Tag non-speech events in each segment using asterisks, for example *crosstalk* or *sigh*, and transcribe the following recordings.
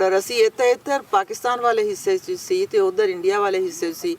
ਪਰ ਅਸੀਂ ਇੱਥੇ ਇੱਧਰ ਪਾਕਿਸਤਾਨ ਵਾਲੇ ਹਿੱਸੇ 'ਚ ਸੀ ਤੇ ਉਧਰ ਇੰਡੀਆ ਵਾਲੇ ਹਿੱਸੇ 'ਚ ਸੀ।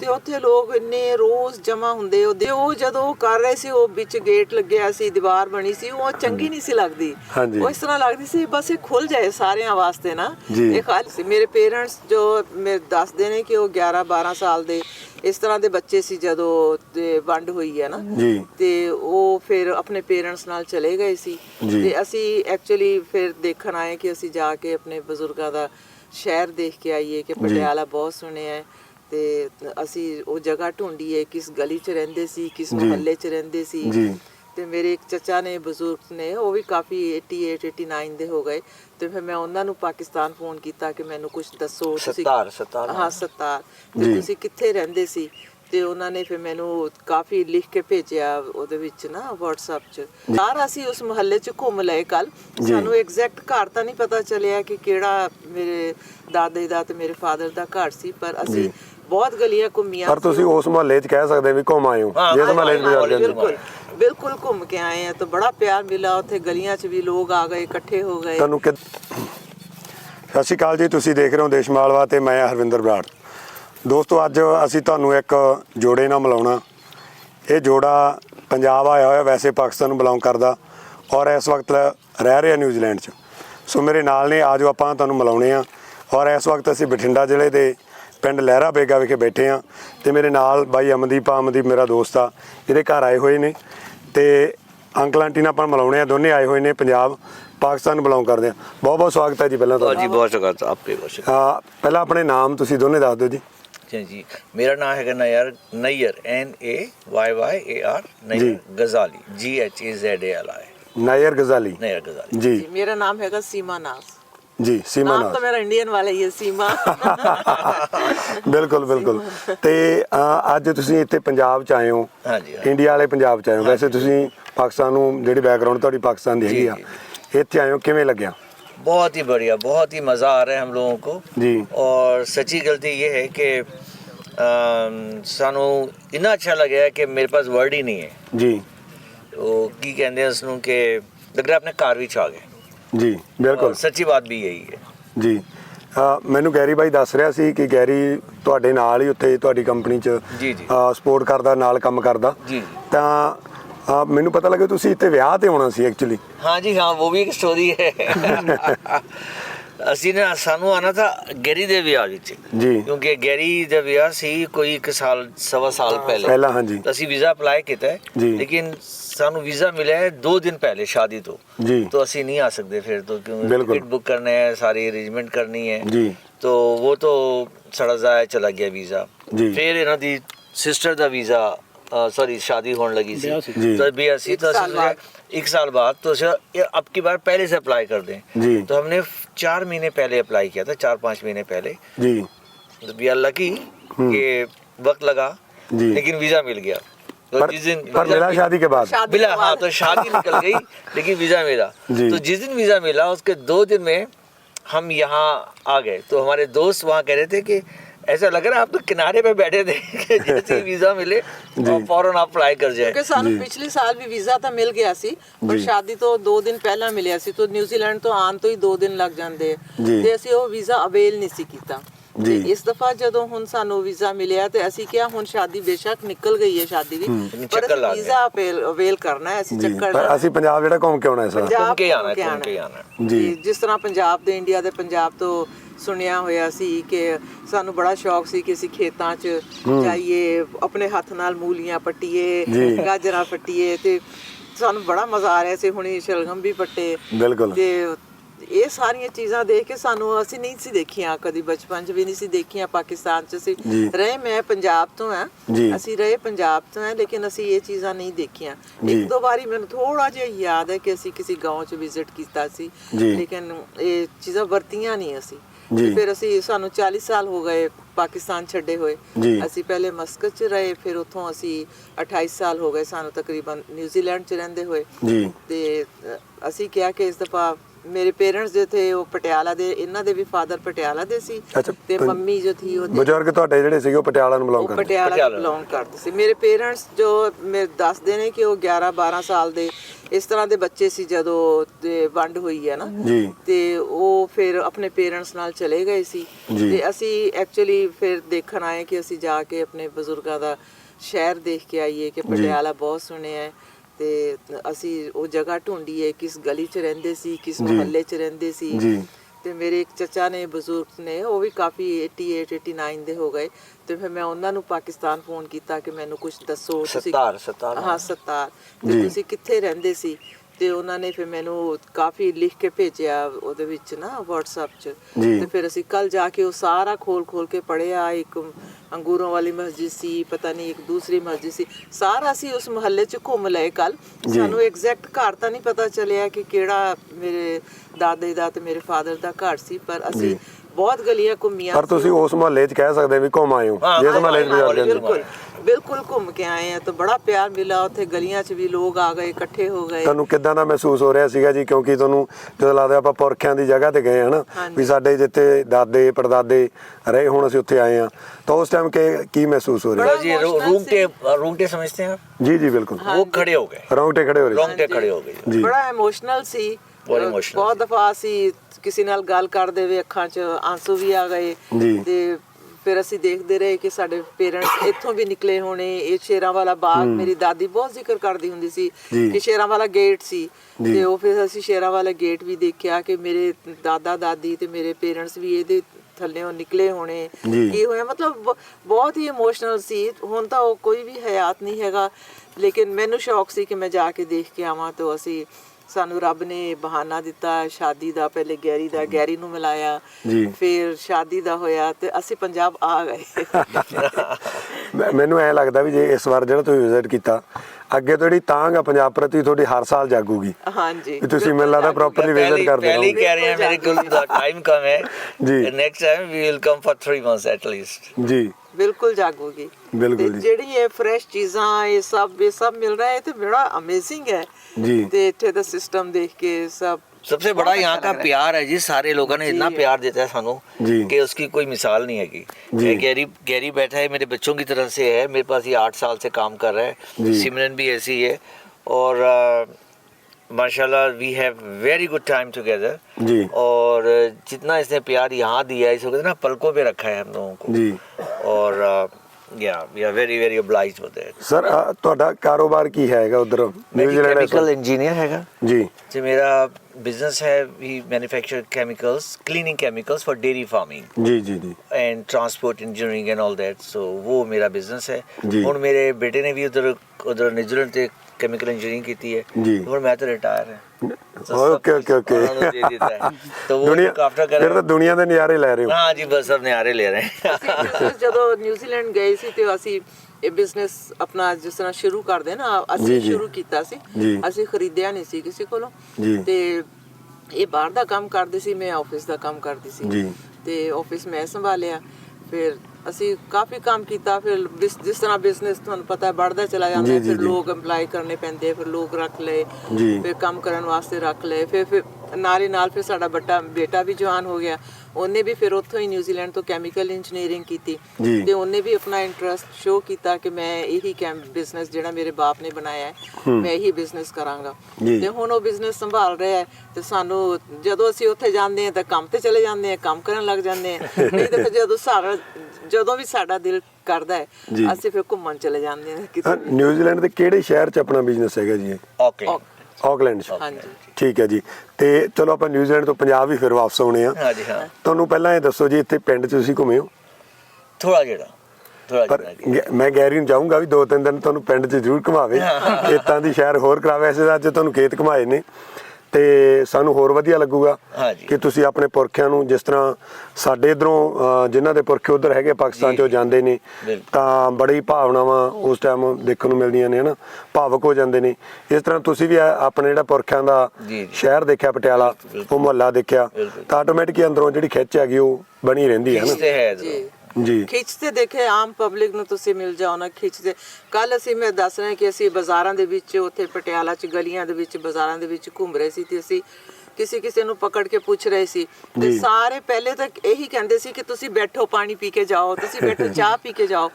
ਤੇ ਉੱਥੇ ਲੋਕ ਇੰਨੇ ਰੋਜ਼ ਜਮਾ ਹੁੰਦੇ ਉਹਦੇ ਉਹ ਜਦੋਂ ਉਹ ਕਰ ਰਹੇ ਸੀ ਉਹ ਵਿੱਚ ਗੇਟ ਲੱਗਿਆ ਸੀ ਦੀਵਾਰ ਬਣੀ ਸੀ ਉਹ ਚੰਗੀ ਨਹੀਂ ਸੀ ਲੱਗਦੀ। ਉਹ ਇਸ ਤਰ੍ਹਾਂ ਲੱਗਦੀ ਸੀ ਬਸ ਇਹ ਖੁੱਲ ਜਾਏ ਸਾਰਿਆਂ ਵਾਸਤੇ ਨਾ। ਇਹ ਖਾਲੀ ਸੀ ਮੇਰੇ ਪੇਰੈਂਟਸ ਜੋ ਮੇਰੇ ਦੱਸਦੇ ਨੇ ਕਿ ਉਹ 11 12 ਸਾਲ ਦੇ ਇਸ ਤਰ੍ਹਾਂ ਦੇ ਬੱਚੇ ਸੀ ਜਦੋਂ ਤੇ ਵੰਡ ਹੋਈ ਹੈ ਨਾ। ਜੀ। ਤੇ ਉਹ ਫਿਰ ਆਪਣੇ ਪੇਰੈਂਟਸ ਨਾਲ ਚਲੇ ਗਏ ਸੀ। ਜੀ। ਤੇ ਅਸੀਂ ਐਕਚੁਅਲੀ ਫਿਰ ਦੇਖਣ ਆਏ ਕਿ ਅਸੀਂ ਜਾ ਕੇ ਆਪਣੇ ਬਜ਼ੁਰਗਾਂ ਦਾ ਸ਼ਹਿਰ ਦੇਖ ਕੇ ਆਈਏ ਕਿ ਪਟਿਆਲਾ ਬਹੁਤ ਸੁਣਿਆ ਹੈ। ਤੇ ਅਸੀਂ ਉਹ ਜਗ੍ਹਾ ਢੂੰਡੀਏ ਕਿਸ ਗਲੀ 'ਚ ਰਹਿੰਦੇ ਸੀ ਕਿਸ। ਮੁਹੱਲੇ 'ਚ ਰਹਿੰਦੇ ਸੀ। ਜੀ। ਤੇ ਮੇਰੇ ਇੱਕ ਚਚਾ ਨੇ ਬਜ਼ੁਰਗ ਨੇ ਉਹ ਵੀ ਕਾਫੀ 88 89 ਦੇ ਹੋ ਗਏ ਤੇ ਫਿਰ ਮੈਂ ਉਹਨਾਂ ਨੂੰ ਪਾਕਿਸਤਾਨ ਫੋਨ ਕੀਤਾ ਕਿ ਮੈਨੂੰ ਕੁਝ ਦੱਸੋ ਸੱਤਾਰ, ਸੱਤਾਰ। ਹਾਂ ਸੱਤਾਰ ਤੇ। ਤੁਸੀਂ ਕਿੱਥੇ ਰਹਿੰਦੇ ਸੀ ਤੇ ਉਹਨਾਂ ਨੇ ਫਿਰ ਮੈਨੂੰ ਕਾਫੀ ਲਿਖ ਕੇ ਭੇਜਿਆ ਉਹਦੇ ਵਿੱਚ ਨਾ WhatsApp 'ਚ ਸਾਰਾ ਅਸੀਂ ਉਸ ਮੁਹੱਲੇ 'ਚ ਘੁੰਮ ਲਏ ਕੱਲ। ਸਾਨੂੰ ਐਗਜ਼ੈਕਟ ਘਰ ਤਾਂ ਨਹੀਂ ਪਤਾ ਚੱਲਿਆ ਕਿ ਕਿਹੜਾ ਮੇਰੇ ਦਾਦੇ ਦਾ ਤੇ ਮੇਰੇ ਫਾਦਰ ਦਾ ਘਰ ਸੀ ਪਰ ਅਸੀਂ। ਬਹੁਤ ਗਲੀਆਂ ਘੁੰਮੀਆਂ ਪਰ ਤੁਸੀਂ ਉਸ ਮੁਹੱਲੇ 'ਚ ਕਹਿ ਸਕਦੇ ਵੀ ਘੁੰਮ ਆਏ ਹੋ ਜਿਸ ਮੁਹੱਲੇ 'ਚ ਗੁਜ਼ਰਦੇ ਹੁੰਦੇ ਬਿਲਕੁਲ। ਬਿਲਕੁਲ ਘੁੰਮ ਕੇ ਆਏ ਆ ਤਾਂ ਬੜਾ ਪਿਆਰ ਮਿਲਾ ਉੱਥੇ ਗਲੀਆਂ 'ਚ ਵੀ ਲੋਕ ਆ ਗਏ ਇਕੱਠੇ ਹੋ ਗਏ। ਤੁਹਾਨੂੰ ਕਿ ਸਤਿ ਸ਼੍ਰੀ ਅਕਾਲ ਜੀ ਤੁਸੀਂ ਦੇਖ ਰਹੇ ਹੋ ਦੇਸ਼ ਮਾਲਵਾ ਤੇ ਮੈਂ ਹਰਵਿੰਦਰ ਬਰਾੜ। ਦੋਸਤੋ ਅੱਜ ਅਸੀਂ ਤੁਹਾਨੂੰ ਇੱਕ ਜੋੜੇ ਨਾਲ ਮਿਲਾਉਣਾ। ਇਹ ਜੋੜਾ ਪੰਜਾਬ ਆਇਆ ਹੋਇਆ ਵੈਸੇ ਪਾਕਿਸਤਾਨ ਨੂੰ ਬਿਲੋਂਗ ਕਰਦਾ ਔਰ ਇਸ ਵਕਤ ਰਹਿ ਰਿਹਾ ਨਿਊਜ਼ੀਲੈਂਡ 'ਚ। ਸੋ ਮੇਰੇ ਨਾਲ ਨੇ ਆਜੋ ਆਪਾਂ ਤੁਹਾਨੂੰ ਮਿਲਾਉਣੇ ਆ। ਔਰ ਇਸ ਵਕਤ ਅਸੀਂ ਬਠਿੰਡਾ ਜ਼ਿਲ੍ਹੇ ਦੇ ਪਿੰਡ ਲਹਿਰਾ ਬੇਗਾ ਵਿਖੇ ਬੈਠੇ ਆ ਤੇ ਮੇਰੇ ਨਾਲ ਬਾਈ ਅਮਨਦੀਪ ਆ ਅਮਨਦੀਪ ਮੇਰਾ ਦੋਸਤ ਆ ਇਹਦੇ ਘਰ ਆਏ ਹੋਏ ਨੇ ਤੇ ਅੰਕਲ ਆਂਟੀ ਨਾਲ ਆਪਾਂ ਮਿਲਾਉਣੇ ਆ ਦੋਨੇ ਆਏ ਹੋਏ ਨੇ ਪੰਜਾਬ ਪਾਕਿਸਤਾਨ ਬਿਲੋਂਗ ਕਰਦੇ ਆ। ਬਹੁਤ ਬਹੁਤ ਸਵਾਗਤ ਹੈ ਜੀ ਪਹਿਲਾਂ ਤੁਹਾਡਾ। ਜੀ ਬਹੁਤ ਸ਼ੁਕਰ ਆਪਕੇ ਬਹੁਤ ਹਾਂ ਪਹਿਲਾਂ ਆਪਣੇ ਨਾਮ ਤੁਸੀਂ ਦੋਨੇ ਦੱਸ ਦਿਓ ਜੀ। ਜੀ ਮੇਰਾ ਨਾਮ ਹੈਗਾ Nayyar Nayyar N A Y Y A R Nair Ghazali G H A Z A L I Ghazali. Nair Ghazali. ਜੀ ਮੇਰਾ ਨਾਮ ਹੈਗਾ ਸੀਮਾ ਨਾਸ। ਜੀ ਸੀਮਾ ਨਾਮ ਨਾਥ ਤਾਂ ਮੇਰਾ ਇੰਡੀਅਨ ਵਾਲਾ ਹੀ ਹੈ ਸੀਮਾ ਬਿਲਕੁਲ ਬਿਲਕੁਲ ਤੇ ਅ, ਅੱਜ ਤੁਸੀਂ ਇੱਥੇ ਪੰਜਾਬ ਚ ਆਏ ਹੋ हाँ जी हाँ। ਇੰਡੀਆ ਵਾਲੇ ਪੰਜਾਬ ਚ ਆਏ ਹੋ ਵੈਸੇ ਤੁਸੀਂ ਪਾਕਿਸਤਾਨ ਨੂੰ ਜਿਹੜੀ ਬੈਕਗ੍ਰਾਉਂਡ ਤੁਹਾਡੀ ਪਾਕਿਸਤਾਨ ਦੀ ਹੈਗੀ ਆ ਜੀ, ਇੱਥੇ ਆਏ ਹੋ ਕਿਵੇਂ ਲੱਗਿਆ बहुत ही बढ़िया बहुत ही मज़ा आ रहा है हम लोगों को जी। और सच्ची गलती ये है कि अम, सानू इतना अच्छा लगे कि मेरे पास वर्ड ही नहीं है ਜੀ ਉਹ ਕੀ ਕਹਿੰਦੇ ਆ ਉਸ ਨੂੰ ਕਿ ਲੱਗ ਰਿਹਾ ਆਪਣੇ ਘਰ ਵਿੱਚ ਆ ਗਏ ਜੀ ਬਿਲਕੁਲ। ਸੱਚੀ ਬਾਤ ਵੀ ਇਹੀ ਹੈ। ਜੀ। ਮੈਨੂੰ ਗੈਰੀ ਬਾਈ ਦੱਸ ਰਿਹਾ ਸੀ ਕਿ ਗੈਰੀ ਤੁਹਾਡੇ ਨਾਲ ਹੀ ਉੱਥੇ ਤੁਹਾਡੀ ਕੰਪਨੀ 'ਚ ਸਪੋਰਟ ਕਰਦਾ ਨਾਲ ਕੰਮ ਕਰਦਾ। ਤਾਂ ਮੈਨੂੰ ਪਤਾ ਲੱਗਾ ਤੁਸੀਂ ਇੱਥੇ ਵਿਆਹ ਤੇ ਆਉਣਾ ਸੀ ਐਕਚੁਅਲੀ ਹਾਂ ਜੀ ਹਾਂ ਉਹ ਵੀ ਇੱਕ ਸਟੋਰੀ ਹੈ। *laughs* ਅਸੀਂ ਨਾ ਸਾਨੂੰ ਆਣਾ ਥਾ ਗੈਰੀ ਦੇ ਵਿਆਹ ਵਿੱਚ ਜੀ। ਕਿਉਂਕਿ ਗੈਰੀ ਦਾ ਵਿਆਹ ਸੀ ਕੋਈ ਇੱਕ ਸਾਲ ਸਵਾ ਸਾਲ ਪਹਿਲੇ ਪਹਿਲਾਂ ਹਾਂਜੀ ਤਾਂ ਅਸੀਂ ਵੀਜ਼ਾ ਅਪਲਾਈ ਕੀਤਾ ਹੈ ਜੀ। ਲੇਕਿਨ ਸਾਨੂੰ ਵੀਜ਼ਾ ਮਿਲਿਆ ਹੈ 2 ਦਿਨ ਪਹਿਲੇ ਸ਼ਾਦੀ ਤੋਂ ਜੀ तो ਅਸੀਂ नहीं आ सकते फिर तो क्यों बिल्कुल। टिकट बुक करने हैं सारी अरेंजमेंट करनी है ਜੀ तो वो तो सड़ा जाया चला गया वीज़ा ਜੀ। ਫਿਰ ਇਹਨਾਂ ਦੀ ਸਿਸਟਰ ਦਾ ਵੀਜ਼ਾ सॉरी शादी होने लगी सी जी। तो बिया सी एक तो साल असं बाद। एक साल बाद तो ये अब की बार पहले से अप्लाई कर दें। जी। तो हमने चार महीने पहले अप्लाई किया था चार पाँच महीने पहले। ਜੀ तो बिया लकी कि वक्त लगा जी। लेकिन वीज़ा मिल गया। तो पर जिस दिन पर मिला शादी के बाद? शादी मिला हाँ तो शादी निकल गई *laughs* लेकिन वीज़ा मिला। तो जिस दिन वीज़ा मिला उसके दो दिन में हम यहाँ आ गए। तो हमारे दोस्त वहाँ कह रहे थे कि ऐसा लग रहा है आप तो किनारे पे बैठे थे कि *laughs* जैसे ही *laughs* वीजा मिले और फौरन आप अप्लाई कर जाए ਕਿਉਂਕਿ ਸਾਨੂੰ ਜੀ। ਪਿਛਲੇ ਸਾਲ ਵੀ ਵੀਜ਼ਾ ਤਾਂ ਮਿਲ ਗਿਆ ਸੀ ਪਰ ਜੀ। ਸ਼ਾਦੀ ਤੋਂ 2 ਦਿਨ ਪਹਿਲਾਂ ਮਿਲਿਆ ਸੀ ਤੋਂ ਨਿਊਜ਼ੀਲੈਂਡ ਤੋਂ ਆਉਣ ਤੋਂ ਹੀ 2 ਦਿਨ ਲੱਗ ਜਾਂਦੇ ਆ। ਜੀ। ਤੇ ਅਸੀਂ ਉਹ ਵੀਜ਼ਾ ਅਵੇਲ ਨਹੀਂ ਸੀ ਕੀਤਾ ਜੀ। ਤੇ ਇਸ ਦਫਾ ਜਦੋਂ ਹੁਣ ਸਾਨੂੰ ਵੀਜ਼ਾ ਮਿਲਿਆ ਤੇ ਅਸੀਂ ਕਿਹਾ ਹੁਣ ਸ਼ਾਦੀ ਬੇਸ਼ੱਕ ਨਿਕਲ ਗਈ ਹੈ ਸ਼ਾਦੀ ਵੀ ਪਰ ਚੱਕਰ ਲਾ ਅਸੀਂ ਗਏ। ਵੀਜ਼ਾ ਅਵੇਲ ਅਵੇਲ ਕਰਨਾ ਹੈ ਅਸੀਂ ਜੀ ਚੱਕਰ ਪਰ ਲਾਉਣਾ ਅਸੀਂ ਪੰਜਾਬ ਜਿਹੜਾ ਘੁੰਮ ਕੇ ਆਉਣਾ ਇਸ ਵਾਰ ਪੰਜਾਬ घूम के ਘੁੰਮ आना ਕੇ है घूम ਆਉਣਾ के ਹੈ। आना है ਜੀ ਕਿ ਜਿਸ ਤਰ੍ਹਾਂ ਪੰਜਾਬ ਦੇ ਇੰਡੀਆ ਦੇ ਪੰਜਾਬ ਤੋਂ ਸੁਣਿਆ ਹੋਇਆ ਸੀ ਕਿ ਸਾਨੂੰ ਬੜਾ ਸ਼ੌਕ ਸੀ ਕਿ ਅਸੀਂ ਖੇਤਾਂ 'ਚ ਜਾਈਏ ਆਪਣੇ ਹੱਥ ਨਾਲ ਮੂਲੀਆਂ ਪੱਟੀਏ ਜੀ। ਗਾਜਰਾਂ ਪੱਟੀਏ ਤੇ ਸਾਨੂੰ ਬੜਾ ਮਜ਼ਾ ਆ ਰਿਹਾ ਸੀ ਹੁਣੀ ਸ਼ਲਗਮ ਵੀ ਪੱਟੇ ਬਿਲਕੁਲ ਤੇ ਇਹ ਸਾਰੀਆਂ ਚੀਜ਼ਾਂ ਦੇਖ ਕੇ ਸਾਨੂੰ ਅਸੀਂ ਨਹੀਂ ਸੀ ਦੇਖੀਆਂ ਕਦੀ ਬਚਪਨ 'ਚ ਵੀ ਨਹੀਂ ਸੀ ਦੇਖੀਆਂ ਪਾਕਿਸਤਾਨ 'ਚ ਸੀ ਜੀ। ਰਹੇ ਮੈਂ ਪੰਜਾਬ ਤੋਂ ਆ ਜੀ। ਅਸੀਂ ਰਹੇ ਪੰਜਾਬ ਤੋਂ ਆ ਲੇਕਿਨ ਅਸੀਂ ਇਹ ਚੀਜ਼ਾਂ ਨਹੀਂ ਦੇਖੀਆਂ ਜੀ। ਇੱਕ ਦੋ ਵਾਰੀ ਮੈਨੂੰ ਥੋੜਾ ਜਿਹਾ ਯਾਦ ਹੈ ਕਿ ਅਸੀਂ ਕਿਸੇ گاؤں 'ਚ ਵਿਜ਼ਿਟ ਕੀਤਾ ਸੀ ਜੀ। ਲੇਕਿਨ ਇਹ ਚੀਜ਼ਾਂ ਵਰਤੀਆਂ ਨਹੀਂ ਅਸੀਂ ਜੀ। ਤੇ ਫਿਰ ਅਸੀਂ ਸਾਨੂੰ 40 ਸਾਲ ਹੋ ਗਏ ਪਾਕਿਸਤਾਨ ਛੱਡੇ ਹੋਏ ਜੀ। ਅਸੀਂ ਪਹਿਲੇ ਮਸਕਤ 'ਚ ਰਹੇ ਫਿਰ ਉੱਥੋਂ ਅਸੀਂ 28 ਸਾਲ ਹੋ ਗਏ ਸਾਨੂੰ ਤਕਰੀਬਨ ਨਿਊਜ਼ੀਲੈਂਡ 'ਚ ਰਹਿੰਦੇ ਹੋਏ ਜੀ ਤੇ ਅ, ਅਸੀਂ ਕਿਹਾ ਕਿ ਇਸ ਦਫਾ ਮੇਰੇ ਪੇਰੈਂਟਸ ਜੋ ਥੇ ਉਹ ਪਟਿਆਲਾ ਦੇ ਇਹਨਾਂ ਦੇ ਵੀ ਫਾਦਰ ਪਟਿਆਲਾ ਦੇ ਸੀ। ਤੇ ਮੰਮੀ ਜੋ ਥੀ ਉਹ ਬਜ਼ੁਰਗ ਤੁਹਾਡੇ ਜਿਹੜੇ ਸੀਗੇ ਉਹ ਪਟਿਆਲਾ ਨੂੰ ਬਿਲੋਂਗ ਕਰਦੇ ਪਟਿਆਲਾ ਪਟਿਆਲਾ। ਬਿਲੋਂਗ ਕਰਦੇ ਸੀ। ਮੇਰੇ ਪੇਰੈਂਟਸ ਜੋ ਮੇਰੇ ਦੱਸਦੇ ਨੇ ਕਿ ਉਹ 11 12 ਸਾਲ ਦੇ ਇਸ ਤਰ੍ਹਾਂ ਦੇ ਬੱਚੇ ਸੀ ਜਦੋਂ ਤੇ ਵੰਡ ਹੋਈ ਹੈ ਨਾ। ਜੀ। ਤੇ ਉਹ ਫਿਰ ਆਪਣੇ ਪੇਰੈਂਟਸ ਨਾਲ ਚਲੇ ਗਏ ਸੀ। ਤੇ ਅਸੀਂ ਐਕਚੁਅਲੀ ਫਿਰ ਦੇਖਣ ਆਏ ਕਿ ਅਸੀਂ ਜਾ ਕੇ ਆਪਣੇ ਬਜ਼ੁਰਗਾਂ ਦਾ ਸ਼ਹਿਰ ਦੇਖ ਕੇ ਆਈਏ ਕਿ ਪਟਿਆਲਾ ਬਹੁਤ ਸੁਣਿਆ ਹੈ। ਤੇ ਅਸੀਂ ਉਹ ਜਗ੍ਹਾ ਢੂੰਡੀਏ ਕਿਸ ਗਲੀ 'ਚ ਰਹਿੰਦੇ ਸੀ ਕਿਸ। ਮੁਹੱਲੇ 'ਚ ਰਹਿੰਦੇ ਸੀ ਜੀ ਤੇ ਮੇਰੇ ਇੱਕ ਚਚਾ ਨੇ ਬਜ਼ੁਰਗ ਨੇ ਉਹ ਵੀ ਕਾਫੀ 88 89 ਦੇ ਹੋ ਗਏ ਤੇ ਫਿਰ ਮੈਂ ਉਹਨਾਂ ਨੂੰ ਪਾਕਿਸਤਾਨ ਫੋਨ ਕੀਤਾ ਕਿ ਮੈਨੂੰ ਕੁਝ ਦੱਸੋ ਸੱਤਾਰ, ਸੱਤਾਰ। ਹਾਂ ਸੱਤਾਰ ਤੇ। ਤੁਸੀਂ ਕਿੱਥੇ ਰਹਿੰਦੇ ਸੀ ਤੇ ਉਹਨਾਂ ਨੇ ਫਿਰ ਮੈਨੂੰ ਕਾਫੀ ਲਿਖ ਕੇ ਭੇਜਿਆ ਉਹਦੇ ਵਿੱਚ ਨਾ WhatsApp 'ਚ। ਤੇ ਫਿਰ ਅਸੀਂ ਕੱਲ ਜਾ ਕੇ ਉਹ ਸਾਰਾ ਖੋਲ ਖੋਲ ਕੇ ਪੜਿਆ ਇੱਕ ਅੰਗੂਰਾਂ ਵਾਲੀ ਮਸਜਿਦ ਸੀ ਪਤਾ ਨਹੀਂ ਇੱਕ ਦੂਸਰੀ ਮਸਜਿਦ ਸੀ ਸਾਰਾ ਅਸੀਂ ਉਸ ਮੁਹੱਲੇ 'ਚ ਘੁੰਮ ਲਏ ਕੱਲ। ਸਾਨੂੰ ਐਗਜ਼ੈਕਟ ਘਰ ਤਾਂ ਨਹੀਂ ਪਤਾ ਚੱਲਿਆ ਕਿ ਕਿਹੜਾ ਮੇਰੇ ਦਾਦੇ ਦਾ ਤੇ ਮੇਰੇ ਫਾਦਰ ਦਾ ਘਰ ਸੀ ਪਰ ਅਸੀਂ। ਬਹੁਤ ਗਲੀਆਂ ਘੁੰਮੀਆਂ ਪਰ ਤੁਸੀਂ ਉਸ ਮਹੱਲੇ 'ਚ ਕਹਿ ਸਕਦੇ ਵੀ ਘੁੰਮ ਆਏ ਹੋ ਜਿਸ ਮਹੱਲੇ 'ਚ ਬਾਜ਼ਾਰ ਜਾਂਦੇ ਬਿਲਕੁਲ ਬਿਲਕੁਲ ਘੁੰਮ ਕੇ ਆਏ ਆ ਤਾਂ ਬੜਾ ਪਿਆਰ ਮਿਲਾ ਉੱਥੇ ਗਲੀਆਂ 'ਚ ਵੀ ਲੋਕ ਆ ਗਏ ਇਕੱਠੇ ਹੋ ਗਏ। ਤੁਹਾਨੂੰ ਕਿੱਦਾਂ ਦਾ ਮਹਿਸੂਸ ਹੋ ਰਿਹਾ ਸੀਗਾ ਜੀ? ਕਿਉਂਕਿ ਤੁਹਾਨੂੰ ਜਦੋਂ ਲੱਗਦਾ ਆਪਾਂ ਪੁਰਖਿਆਂ ਦੀ ਜਗ੍ਹਾ ਤੇ ਗਏ ਹਨ ਵੀ ਸਾਡੇ ਜਿੱਥੇ ਦਾਦੇ ਪੜਦਾਦੇ ਰਹੇ ਹੁਣ ਅਸੀਂ ਉੱਥੇ ਆਏ ਆ। ਤਾਂ ਉਸ ਟਾਈਮ ਕੇ ਕੀ ਮਹਿਸੂਸ ਹੋ ਰਿਹਾ? ਜੀ ਰੋਂਗਟੇ ਰੋਂਗਟੇ ਸਮਝਦੇ ਆ? ਜੀ ਜੀ ਬਿਲਕੁਲ। ਉਹ ਖੜੇ ਹੋ ਗਏ। ਰੋਂਗਟੇ ਖੜੇ ਹੋ ਰਹੇ ਰੋਂਗਟੇ ਖੜੇ ਹੋ ਗਏ। ਬੜਾ ਇਮੋਸ਼ਨਲ ਸੀ। ਬਹੁਤ ਦਫਾ ਅਸੀਂ ਕਿਸੇ ਨਾਲ ਗੱਲ ਕਰਦੇ ਵੇ ਅੱਖਾਂ 'ਚ ਆਂਸੂ ਵੀ ਆ ਗਏ। ਤੇ ਫਿਰ ਅਸੀਂ ਦੇਖਦੇ ਰਹੇ ਕਿ ਸਾਡੇ ਪੇਰੈਂਟਸ ਇੱਥੋਂ ਵੀ ਨਿਕਲੇ ਹੋਣੇ ਇਹ ਸ਼ੇਰਾਂ ਵਾਲਾ ਬਾਗ ਮੇਰੀ ਦਾਦੀ ਬਹੁਤ ਜ਼ਿਕਰ ਕਰਦੀ ਹੁੰਦੀ ਸੀ। ਕਿ ਸ਼ੇਰਾਂ ਵਾਲਾ ਗੇਟ ਸੀ। ਤੇ ਉਹ ਫਿਰ ਅਸੀਂ ਸ਼ੇਰਾਂ ਵਾਲਾ ਗੇਟ ਵੀ ਦੇਖਿਆ ਕਿ ਮੇਰੇ ਦਾਦਾ ਦਾਦੀ ਤੇ ਮੇਰੇ ਪੇਰੈਂਟਸ ਵੀ ਇਹਦੇ ਥੱਲੇੋਂ ਨਿਕਲੇ ਹੋਣੇ। ਕੀ ਹੋਇਆ ਮਤਲਬ ਬਹੁਤ ਹੀ ਇਮੋਸ਼ਨਲ ਸੀ ਹੁਣ ਤਾਂ ਉਹ ਕੋਈ ਵੀ ਹਯਾਤ ਨਹੀਂ ਹੈਗਾ ਲੇਕਿਨ ਮੈਨੂੰ ਸ਼ੌਕ ਸੀ ਕਿ ਮੈਂ ਜਾ ਕੇ ਦੇਖ ਕੇ ਆਵਾਂ ਤਾਂ ਅਸੀਂ ਸਾਨੂੰ ਰੱਬ ਨੇ ਬਹਾਨਾ ਦਿੱਤਾ ਸ਼ਾਦੀ ਦਾ ਪਹਿਲੇ ਗੈਰੀ ਦਾ ਗੈਰੀ ਨੂੰ ਮਿਲਾਇਆ ਫਿਰ ਸ਼ਾਦੀ ਦਾ ਹੋਇਆ ਤੇ ਅਸੀਂ ਪੰਜਾਬ ਆ ਗਏ। *laughs* ਮੈਨੂੰ ਐ ਲੱਗਦਾ ਵੀ ਜੇ ਇਸ ਵਾਰ ਜਿਹੜਾ ਤੁਸੀਂ ਵਿਜ਼ਿਟ ਕੀਤਾ ਅੱਗੇ ਤੋਂ ਜਿਹੜੀ ਤਾਂਗ ਆ ਪੰਜਾਬ ਪ੍ਰਤੀ ਤੁਹਾਡੀ ਹਰ ਸਾਲ ਜਾਗੂਗੀ। ਹਾਂਜੀ। ਵੀ ਤੁਸੀਂ ਮੈਨੂੰ ਲੱਗਦਾ ਪ੍ਰੋਪਰਲੀ ਵਿਜ਼ਿਟ ਕਰਦੇ ਹੋ ਪਹਿਲੀ ਕਹਿ ਰਹੇ ਆ ਮੇਰੇ ਕੋਲ ਦਾ ਟਾਈਮ ਕਮ ਹੈ। ਜੀ। Next time we will come for 3 months at least ਜੀ। ਬਿਲਕੁਲ ਜਾਗੂਗੀ। ਬਿਲਕੁਲ ਤੇ ਜੀ। ਜਿਹੜੀ ਇਹ ਫਰੈਸ਼ ਚੀਜ਼ਾਂ ਇਹ ਸਭ ਇਹ ਸਭ ਮਿਲ ਰਿਹਾ ਹੈ ਤੇ ਬੜਾ ਅਮੇਜ਼ਿੰਗ ਹੈ ਜੀ ਤੇ ਇੱਥੇ ਦਾ ਸਿਸਟਮ ਦੇਖ ਕੇ ਸਭ सबसे बड़ा बहुत यहाँ अच्छा का लग रहा है। प्यार है जी सारे लोगों ने इतना जी। प्यार देता है सानू जी। कि उसकी कोई मिसाल नहीं है जी। कि गैरी गैरी बैठा है मेरे बच्चों की तरफ से है मेरे पास ये आठ साल से काम कर रहा जी। है सिमरन भी ऐसी है और अ, माशाल्लाह we have very good time together जी और जितना इसने प्यार यहाँ दिया है इसको कहते हैं ना पलकों पे रखा है हम लोगों को ਜੀ और yeah we are very very obliged with that. Sir ਆਹ uh, ਤੁਹਾਡਾ ਕਾਰੋਬਾਰ ਕੀ ਹੈਗਾ ਉਧਰ? ਮੈਂ ਕੈਮੀਕਲ ਇੰਜੀਨੀਅਰ ਹੈਗਾ। ਜੀ। ਤੇ ਮੇਰਾ ਬਿਜ਼ਨਸ ਹੈ we manufacture chemicals cleaning chemicals for dairy farming ਜੀ ਜੀ ਜੀ। And transport engineering and all that so ਉਹ ਮੇਰਾ ਬਿਜ਼ਨਸ ਹੈ ਜੀ। ਹੁਣ ਮੇਰੇ ਬੇਟੇ ਨੇ ਵੀ ਉਧਰ ਉਧਰ ਨਿਊਜ਼ੀਲੈਂਡ ਤੇ ਕੈਮੀਕਲ ਇੰਜੀਨੀਅਰਿੰਗ ਕੀਤੀ ਹੈ ਜੀ। ਹੁਣ ਮੈਂ ਤਾਂ ਰਿਟਾਇਰ ਹੈ ਓਕੇ ਓਕੇ ਓਕੇ ਹੈ ਦੁਨੀਆ ਕਾਫਟਰ ਕਰ ਫਿਰ ਤਾਂ ਦੁਨੀਆ ਦੇ ਨਜ਼ਾਰੇ ਲੈ ਰਹੇ ਹੋ ਹਾਂ ਜੀ ਬਸ ਸਭ ਨਿਆਰੇ ਲੈ ਰਹੇ हैं ਅਸੀਂ ਜਦੋਂ ਨਿਊਜ਼ੀਲੈਂਡ ਗਏ ਸੀ ਤੇ ਅਸੀਂ ਇਹ ਬਿਜ਼ਨਸ ਆਪਣਾ ਜਿਸ ਤਰ੍ਹਾਂ ਸ਼ੁਰੂ ਕਰਦੇ ਨਾ ਅਸੀਂ। ਸ਼ੁਰੂ ਕੀਤਾ ਸੀ। ਅਸੀਂ ਖਰੀਦਿਆ ਨਹੀਂ ਸੀ ਕਿਸੇ ਕੋਲੋਂ। ਤੇ ਇਹ ਬਾਹਰ ਦਾ ਕੰਮ ਕਰਦੇ ਸੀ ਮੈਂ ਆਫਿਸ ਦਾ ਕੰਮ ਕਰਦੀ ਸੀ ਜੀ। ਤੇ ਆਫਿਸ ਮੈਂ ਸੰਭਾਲਿਆ ਫਿਰ ਅਸੀਂ ਕਾਫੀ ਕੰਮ ਕੀਤਾ ਫਿਰ ਬਿਸ- ਜਿਸ ਤਰ੍ਹਾਂ ਬਿਜ਼ਨਸ ਤੁਹਾਨੂੰ ਪਤਾ ਹੈ ਵੱਧਦਾ ਚਲਾ ਜਾਂਦਾ ਹੈ ਜੀ, ਫਿਰ ਜੀ। ਲੋਕ ਅਪਲਾਈ ਕਰਨੇ ਪੈਂਦੇ ਫਿਰ ਲੋਕ ਰੱਖ ਲਏ ਜੀ। ਫਿਰ ਕੰਮ ਕਰਨ ਵਾਸਤੇ ਰੱਖ ਲਏ ਫਿਰ ਫਿਰ ਨਾਲੇ ਨਾਲ ਫਿਰ ਸਾਡਾ ਬੱਟਾ ਬੇਟਾ ਵੀ ਜਵਾਨ ਹੋ ਗਿਆ ਉਹਨੇ ਵੀ ਫਿਰ ਉੱਥੋਂ ਹੀ ਨਿਊਜ਼ੀਲੈਂਡ ਤੋਂ ਕੈਮੀਕਲ ਇੰਜੀਨੀਅਰਿੰਗ ਕੀਤੀ। ਤੇ ਉਹਨੇ ਵੀ ਆਪਣਾ ਇੰਟਰਸਟ ਸ਼ੋ ਕੀਤਾ ਕਿ ਮੈਂ ਇਹੀ ਕੈਮ ਬਿਜ਼ਨਸ ਜਿਹੜਾ ਮੇਰੇ ਬਾਪ ਨੇ ਬਣਾਇਆ ਹੈ ਮੈਂ ਇਹੀ ਬਿਜ਼ਨਸ ਕਰਾਂਗਾ। ਤੇ ਹੁਣ ਉਹ ਬਿਜ਼ਨਸ ਸੰਭਾਲ ਰਿਹਾ ਹੈ ਤੇ ਸਾਨੂੰ ਜਦੋਂ ਅਸੀਂ ਉੱਥੇ ਜਾਂਦੇ ਹਾਂ ਤਾਂ ਕੰਮ ਤੇ ਚਲੇ ਜਾਂਦੇ ਹਾਂ ਕੰਮ ਕਰਨ ਲੱਗ ਜਾਂਦੇ ਹਾਂ। ਨਹੀਂ ਤਾਂ ਜਦੋਂ ਸਾਰਾ ਜਦੋਂ ਵੀ ਸਾਡਾ ਦਿਲ ਕਰਦਾ। ਹੈ ਅਸੀਂ ਫਿਰ ਘੁੰਮਣ ਚਲੇ ਜਾਂਦੇ ਹਾਂ ਹਾਂ, ਕਿਤੇ ਨਿਊਜ਼ੀਲੈਂਡ ਦੇ ਕਿਹੜੇ ਸ਼ਹਿਰ 'ਚ ਆਪਣਾ ਬਿਜ਼ਨਸ ਹੈਗਾ ਜੀ ਔਕ- ਆਕਲੈਂਡ ਚ। ਹਾਂਜੀ। ਠੀਕ ਹੈ ਜੀ। ਤੇ ਚਲੋ ਆਪਾਂ ਨਿਊਜ਼ੀਲੈਂਡ ਤੋਂ ਪੰਜਾਬ ਵੀ ਫਿਰ ਵਾਪਸ ਆਉਣੇ ਆ। ਤੁਹਾਨੂੰ ਪਹਿਲਾਂ ਇਹ ਦੱਸੋ ਜੀ ਇੱਥੇ ਪਿੰਡ 'ਚ ਤੁਸੀਂ ਘੁੰਮੇ ਹੋ? ਥੋੜਾ ਜਿਹੜਾ ਪਰ ਮੈਂ ਗੈਰੀ ਨੂੰ ਜਾਊਂਗਾ ਵੀ ਦੋ ਤਿੰਨ ਦਿਨ ਤੁਹਾਨੂੰ ਪਿੰਡ 'ਚ ਜ਼ਰੂਰ ਘੁਮਾਵੇ। ਖੇਤਾਂ ਦੀ ਸ਼ਹਿਰ ਹੋਰ ਕਰਾਵੇ ਐਸੇ ਅੱਜ ਤੁਹਾਨੂੰ ਖੇਤ ਘੁਮਾਏ ਨੇ। ਤੇ ਸਾਨੂੰ ਹੋਰ ਵਧੀਆ ਲੱਗੂਗਾ ਕਿ ਤੁਸੀਂ ਆਪਣੇ ਪੁਰਖਿਆਂ ਨੂੰ ਜਿਸ ਤਰ੍ਹਾਂ ਸਾਡੇ ਇਧਰੋਂ ਜਿਨ੍ਹਾਂ ਦੇ ਪੁਰਖੇ ਉਧਰ ਹੈਗੇ ਪਾਕਿਸਤਾਨ ਚੋਂ ਜਾਂਦੇ ਨੇ ਤਾਂ ਬੜੀ ਭਾਵਨਾਵਾਂ ਉਸ ਟਾਈਮ ਦੇਖਣ ਨੂੰ ਮਿਲਦੀਆਂ ਨੇ ਹਨਾ? ਭਾਵਕ ਹੋ ਜਾਂਦੇ ਨੇ। ਇਸ ਤਰ੍ਹਾਂ ਤੁਸੀਂ ਵੀ ਆਪਣੇ ਜਿਹੜਾ ਪੁਰਖਿਆਂ ਦਾ ਸ਼ਹਿਰ ਦੇਖਿਆ ਪਟਿਆਲਾ ਉਹ ਮੁਹੱਲਾ ਦੇਖਿਆ ਤਾਂ ਆਟੋਮੈਟਿਕ ਅੰਦਰੋਂ ਜਿਹੜੀ ਖਿੱਚ ਹੈਗੀ ਉਹ ਬਣੀ ਰਹਿੰਦੀ ਹੈ ਹਨਾ? ਜੀ। ਖਿੱਚਦੇ ਦੇਖੇ, ਆਮ ਪਬਲਿਕ ਨੂੰ ਤੁਸੀਂ ਮਿਲ ਜਾਓ ਨਾ, ਖਿੱਚਦੇ। ਕੱਲ ਅਸੀਂ, ਮੈਂ ਦੱਸ ਰਹੇ ਕਿ ਅਸੀਂ ਬਾਜ਼ਾਰਾਂ ਦੇ ਵਿੱਚ, ਉੱਥੇ ਪਟਿਆਲਾ 'ਚ, ਗਲੀਆਂ ਦੇ ਵਿੱਚ, ਬਾਜ਼ਾਰਾਂ ਦੇ ਵਿੱਚ ਘੁੰਮ ਰਹੇ ਸੀ ਤੇ ਅਸੀਂ ਕਿਸੇ ਕਿਸੇ ਨੂੰ ਪਕੜ ਕੇ ਪੁੱਛ ਰਹੇ ਸੀ। ਤੇ ਸਾਰੇ ਪਹਿਲੇ ਤਾਂ ਇਹੀ ਕਹਿੰਦੇ ਸੀ ਕਿ ਤੁਸੀਂ ਬੈਠੋ ਪਾਣੀ ਪੀ ਕੇ ਜਾਓ ਤੁਸੀਂ ਬੈਠੋ *laughs* ਚਾਹ ਪੀ ਕੇ ਜਾਓ।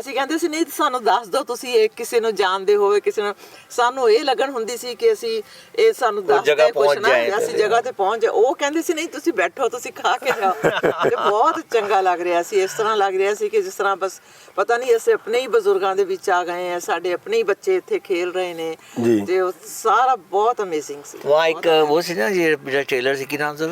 ਅਸੀਂ ਕਹਿੰਦੇ ਸੀ ਨਹੀਂ ਸਾਨੂੰ ਦੱਸ ਦਿਓ ਤੁਸੀਂ ਇਹ ਕਿਸੇ ਨੂੰ ਜਾਣਦੇ ਹੋਵੇ ਕਿਸੇ ਨੂੰ ਸਾਨੂੰ ਇਹ ਲੱਗਣ ਹੁੰਦੀ ਸੀ ਕਿ ਅਸੀਂ ਇਹ ਸਾਨੂੰ ਦੱਸ ਦੇ ਪੁੱਛਣਾ ਅਸੀਂ ਜਗ੍ਹਾ ਤੇ ਪਹੁੰਚ ਜਾ ਉਹ ਕਹਿੰਦੇ ਸੀ ਨਹੀਂ ਤੁਸੀਂ ਬੈਠੋ ਤੁਸੀਂ ਖਾ ਕੇ ਜਾਓ। ਤੇ ਬਹੁਤ ਚੰਗਾ ਲੱਗ ਰਿਹਾ ਸੀ ਇਸ ਤਰ੍ਹਾਂ ਲੱਗ ਰਿਹਾ ਸੀ ਕਿ ਜਿਸ ਤਰ੍ਹਾਂ ਬਸ ਪਤਾ ਨਹੀਂ ਅਸੀਂ ਆਪਣੇ ਹੀ ਬਜ਼ੁਰਗਾਂ ਦੇ ਵਿੱਚ ਆ ਗਏ ਆ ਸਾਡੇ ਆਪਣੇ ਹੀ ਬੱਚੇ ਇੱਥੇ ਖੇਲ ਰਹੇ ਨੇ। ਤੇ ਉਹ ਸਾਰਾ ਬਹੁਤ ਅਮੇਜ਼ਿੰਗ ਸੀ। ਵਾਹ ਇੱਕ ਉਹ ਸੀ ਨਾ ये मेरा टेलर से की नाम से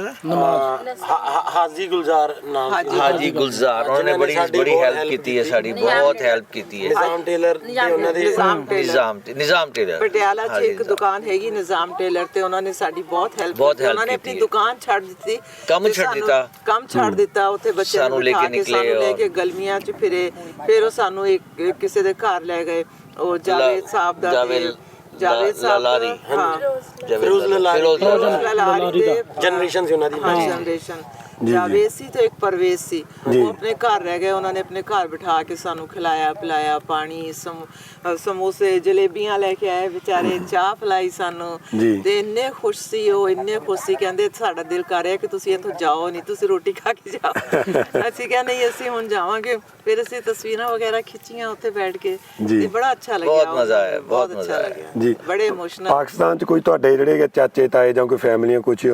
ਹਾਜੀ ਗੁਲਜ਼ਾਰ ਨਾਮ ਹਾਜੀ हाजी गुलजार उन्होंने जिन्होंने बड़ी साडी बड़ी बहुत हेल्प help की है साड़ी बहुत हेल्प की है ਨਿਜ਼ਾਮ ਟੇਲਰ ਤੇ ਉਹਨਾਂ ਦੇ ਨਿਜ਼ਾਮ ਟੇਲਰ निजाम निजाम टेलर ਪਟਿਆਲਾ 'ਚ हाँ, ਇੱਕ निजाम। ਦੁਕਾਨ ਹੈਗੀ ਨਿਜ਼ਾਮ ਟੇਲਰ ਤੇ ਉਹਨਾਂ ਨੇ ਸਾਡੀ ਬਹੁਤ ਹੈਲਪ ਬਹੁਤ ਕੀਤੀ help ਉਹਨਾਂ ਨੇ ਕੀਤੀ ਆਪਣੀ ਹੈ। ਦੁਕਾਨ ਛੱਡ ਦਿੱਤੀ ਕੰਮ ਤੇ ਛੱਡ ਸਾਨੂੰ ਦਿੱਤਾ। ਕੰਮ ਛੱਡ ਦਿੱਤਾ ਉੱਥੇ ਬੱਚਿਆਂ ਨੂੰ ਸਾਨੂੰ ਲੈ ਕੇ ਬਿਠਾ ਕੇ ਨਿਕਲੇ ਸਾਨੂੰ ਲੈ ਔਰ- ਕੇ ਗਲਮੀਆਂ 'ਚ ਫਿਰੇ ਫਿਰ ਉਹ ਸਾਨੂੰ ਇੱਕ ਕਿਸੇ ਦੇ ਘਰ ਲੈ ਗਏ ਉਹ ਜਾਵੇਦ ਸਾਹਿਬ ਦਾ ਜਾਵੇਦ ਤੇ ਜਾਵੇਦ ਸਾਹਿਬ ਲਾਲਾਰੀ। ਹਾਂ ਫਿਰੋਜ਼ ਲਲਾਰੀ। ਫਿਰੋਜ਼ ਦੇ ਜਨਰੇਸ਼ਨ ਸੀ ਉਹਨਾਂ ਦੀ ਹਾਂ ਜਨਰੇਸ਼ਨ ਇੱਕ ਪਰਵੇਜ਼ ਸੀ ਜੀ। ਉਹ ਆਪਣੇ ਘਰ ਰਹਿ ਗਏ ਉਹਨਾਂ ਨੇ ਆਪਣੇ ਘਰ ਬਿਠਾ ਕੇ ਸਾਨੂੰ ਖਿਲਾਇਆ ਪਿਲਾਇਆ ਪਾਣੀ ਸਮ- ਅ, ਸਮੋਸੇ ਜਲੇਬੀਆਂ ਲੈ ਕੇ ਆਏ ਵਿਚਾਰੇ ਚਾਹ ਪਿਲਾਈ ਸਾਨੂੰ। ਤੇ ਇੰਨੇ ਖੁਸ਼ ਸੀ ਉਹ ਇੰਨੇ ਖੁਸ਼ ਸੀ ਕਹਿੰਦੇ ਸਾਡਾ ਦਿਲ ਕਰ ਰਿਹਾ ਕਿ ਤੁਸੀਂ ਇੱਥੋਂ ਜਾਓ ਨਹੀਂ ਤੁਸੀਂ ਰੋਟੀ ਖਾ ਕੇ ਜਾਓ *laughs* ਅਸੀਂ ਕਿਹਾ ਨਹੀਂ ਅਸੀਂ ਹੁਣ ਜਾਵਾਂਗੇ ਫਿਰ ਅਸੀਂ ਤਸਵੀਰਾਂ ਵਗੈਰਾ ਖਿੱਚੀਆਂ ਉੱਥੇ ਬੈਠ ਕੇ ਜੀ। ਤੇ ਬੜਾ ਅੱਛਾ ਲੱਗਿਆ ਬਹੁਤ। ਮਜ਼ਾ ਆਇਆ, ਬਹੁਤ ਅੱਛਾ ਮਜ਼ਾ ਆਇਆ। ਲੱਗਿਆ। ਜੀ। ਬੜੇ ਇਮੋਸ਼ਨਲ ਪਾਕਿਸਤਾਨ 'ਚ ਕੋਈ ਤੁਹਾਡੇ ਜਿਹੜੇ ਚਾਚੇ ਤਾਏ ਜਾਂ ਕੋਈ ਫੈਮਲੀਆਂ ਕੁਝ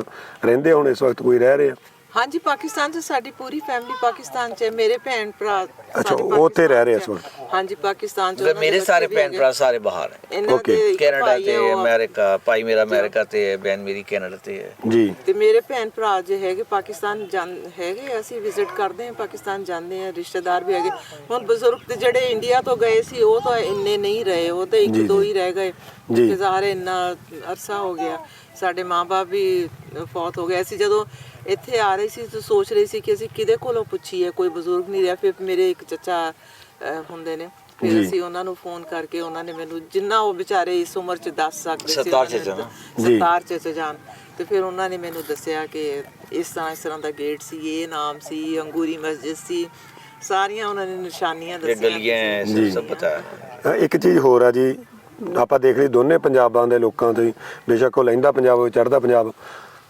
ਰਹਿੰਦੇ ਹੁਣ ਇਸ ਵਕਤ ਕੋਈ ਰਹਿ ਰਹੇ ਆ ਹਾਂਜੀ ਪਾਕਿਸਤਾਨ 'ਚ ਸਾਡੀ ਪੂਰੀ ਫੈਮਿਲੀ ਪਾਕਿਸਤਾਨ 'ਚ ਹੈ ਮੇਰੇ ਭੈਣ ਭਰਾ ਅੱਛਾ ਉਹ ਤੇ ਰਹਿ ਰਹੇ ਇਸ ਹਾਂਜੀ ਪਾਕਿਸਤਾਨ 'ਚ ਮੇਰੇ ਸਾਰੇ ਭੈਣ ਭਰਾ ਸਾਰੇ ਬਾਹਰ ਹੈ। ਇਹਨਾਂ ਕੈਨੇਡਾ ਤੇ ਅਮਰੀਕਾ ਭਾਈ ਮੇਰਾ ਅਮਰੀਕਾ ਤੇ ਹੈ ਬਹਿਨ ਮੇਰੀ ਕੈਨੇਡਾ ਤੇ ਹੈ। ਜੀ। ਤੇ ਮੇਰੇ ਭੈਣ ਭਰਾ ਜੇ ਹੈਗੇ ਪਾਕਿਸਤਾਨ ਜਾਂ- ਹੈਗੇ ਅਸੀਂ ਵਿਜ਼ਿਟ ਕਰਦੇ ਹਾਂ ਪਾਕਿਸਤਾਨ ਜਾਂਦੇ ਹਾਂ ਰਿਸ਼ਤੇਦਾਰ ਵੀ ਹੈਗੇ। ਹੁਣ ਬਜ਼ੁਰਗ ਤੇ ਜਿਹੜੇ ਇੰਡੀਆ ਤੋਂ ਗਏ ਸੀ ਉਹ ਤਾਂ ਇੰਨੇ ਨਹੀਂ ਰਹੇ ਉਹ ਤਾਂ ਇੱਕ ਦੋ ਹੀ ਰਹਿ ਗਏ। ਜੀ। ਗੁਜ਼ਾਰੇ ਇੰਨਾ ਅਰਸਾ ਹੋ ਗਿਆ। ਸਾਡੇ ਮਾਪੇ ਵੀ ਫੌਤ ਹੋ ਗਏ। ਅਸੀਂ ਜਦੋਂ ਇੱਥੇ ਆ ਰਹੇ ਸੀ ਤਾਂ ਸੋਚ ਰਹੇ ਸੀ ਕਿ ਅਸੀਂ ਕਿਹਦੇ ਕੋਲੋਂ ਪੁੱਛੀਏ ਕੋਈ ਬਜ਼ੁਰਗ ਨਹੀਂ ਰਿਹਾ ਫਿਰ ਮੇਰੇ ਇੱਕ ਚੱਚਾ ਅਹ, ਹੁੰਦੇ ਨੇ ਫਿਰ ਜੀ। ਅਸੀਂ ਉਹਨਾਂ ਨੂੰ ਫੋਨ ਕਰਕੇ ਉਹਨਾਂ ਨੇ ਮੈਨੂੰ ਜਿੰਨਾ ਉਹ ਵਿਚਾਰੇ ਇਸ ਉਮਰ 'ਚ ਦੱਸ ਸਕਦੇ ਸੀ ਸਤਾਰ ਉਹਨਾਂ ਨੇ ਚੱਚਾ ਨਾ? ਜੀ। ਸਤਾਰ ਚ ਜਾਣ ਤੇ ਫਿਰ ਉਹਨਾਂ ਨੇ ਮੈਨੂੰ ਦੱਸਿਆ ਕਿ ਇਸ ਤਰ੍ਹਾਂ ਇਸ ਤਰ੍ਹਾਂ ਦਾ ਗੇਟ ਸੀ ਇਹ ਨਾਮ ਸੀ ਅੰਗੂਰੀ ਮਸਜਿਦ ਸੀ ਸਾਰੀਆਂ ਉਹਨਾਂ ਨੇ ਨਿਸ਼ਾਨੀਆਂ ये ਦੱਸੀਆਂ गलियां हैं जी। सब सब बताया ਅ, ਇੱਕ ਚੀਜ਼ ਹੋਰ ਆ ਜੀ ਆਪਾਂ ਦੇਖ ਲਈ ਦੋਨੇ ਪੰਜਾਬਾਂ ਦੇ ਲੋਕਾਂ ਤੋਂ ਹੀ ਬੇਸ਼ੱਕ ਉਹ ਲਹਿੰਦਾ ਪੰਜਾਬ ਹੋਵੇ ਚੜ੍ਹਦਾ ਪੰਜਾਬ